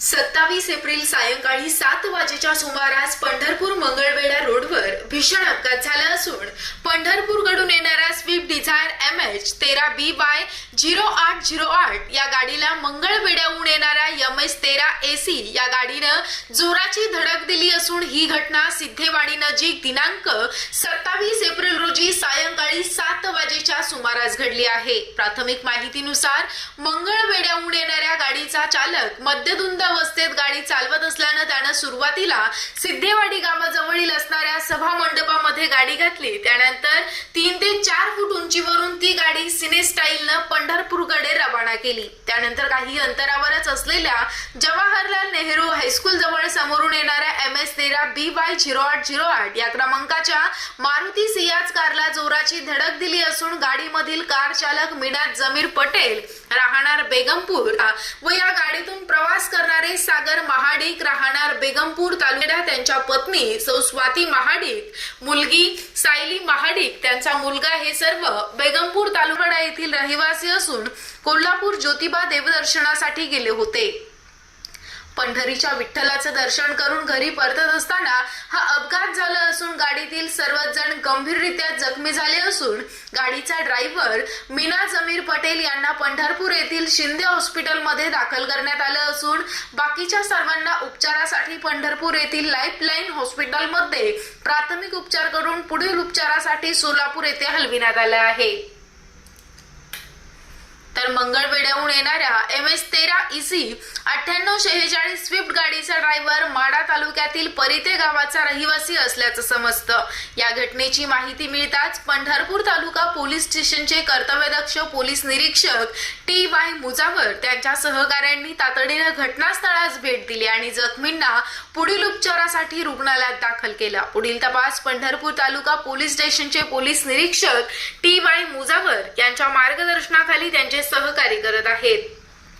सत्तावीस एप्रिल सायंकाळी सात वाजेच्या सुमारास पंढरपूर मंगळवेढा रोडवर भीषण अपघात झाला असून पंढरपूरकडून येणारा स्विफ्ट डिझायर एम एच तेरा बी बाय झिरो आठ झिरो आठ या गाडीला मंगळवेढ्याहून येणाऱ्या एम एच तेरा ए सी या गाडीनं जोराची धडक दिली असून ही घटना सिद्धेवाडी नजीक दिनांक सत्तावीस एप्रिल रोजी सायंकाळी सात वाजेच्या सुमारास घडली आहे. प्राथमिक माहितीनुसार मंगळवेढ्याहून येणाऱ्या गाडीचा चालक मद्यधुंद अवस्थेत गाडी चालवत असल्यानं त्यानं सुरुवातीला सिद्धेवाडी गावाजवळील असणाऱ्या सभा मंडपामध्ये गाडी घातली. त्यानंतर तीन ते चार फूट उंचीवरून ती गाडी सिने स्टाईलनं पंढरपूरकडे रवाना केली. त्यानंतर काही अंतरावरच असलेल्या जवाहर हायस्कूल जवळ समोरून येणाऱ्या एम एस तेरा बी वाय झिरो आठ झिरो आठ या क्रमांकाच्या मारुती सियाज कारला जोराची धडक दिली असून गाडीमधील कार चालक मिनाज जमीर पटेल राहणार बेगमपूर. व या गाडीतून प्रवास करणारे सागर महाडिक राहणार बेगमपूर तालुक्यात. त्यांच्या पत्नी सौ स्वाती महाडिक मुलगी सायली महाडिक त्यांचा मुलगा हे सर्व बेगमपूर तालुका येथील रहिवासी असून कोल्हापूर ज्योतिबा देवदर्शनासाठी गेले होते. पंढरीच्या विठ्ठलाचं दर्शन करून घरी परतत असताना हा अपघात झाला असून गाडीतील सर्वच जण गंभीररित्या जखमी झाले असून गाडीचा ड्रायव्हर मीना जमीर पटेल यांना पंढरपूर येथील शिंदे हॉस्पिटलमध्ये दाखल करण्यात आलं असून बाकीच्या सर्वांना उपचारासाठी पंढरपूर येथील लाईफलाईन हॉस्पिटलमध्ये प्राथमिक उपचार करून पुढील उपचारासाठी सोलापूर येथे हलविण्यात आलं आहे. तर मंगळवेढ्याहून येणाऱ्या एम एस तेरा इसी अठ्ठ्याण्णव शेहेचाळीस स्विफ्ट गाडीचा ड्रायव्हर माडा तालुक्यातील परिते गावाचा रहिवासी असल्याचं समजतं. या घटनेची माहिती मिळताच पंढरपूर तालुका पोलीस स्टेशनचे कर्तव्यदक्ष पोलीस निरीक्षक टी वाय मुजावर त्यांच्या सहकाऱ्यांनी तातडीनं घटनास्थळास भेट दिली आणि जखमींना पुढील उपचारासाठी रुग्णालयात दाखल केला. पुढील तपास पंढरपूर तालुका पोलीस स्टेशनचे पोलीस निरीक्षक टी वाय मुजावर यांच्या मार्गदर्शनाखाली त्यांचे सहकारी करत आहेत.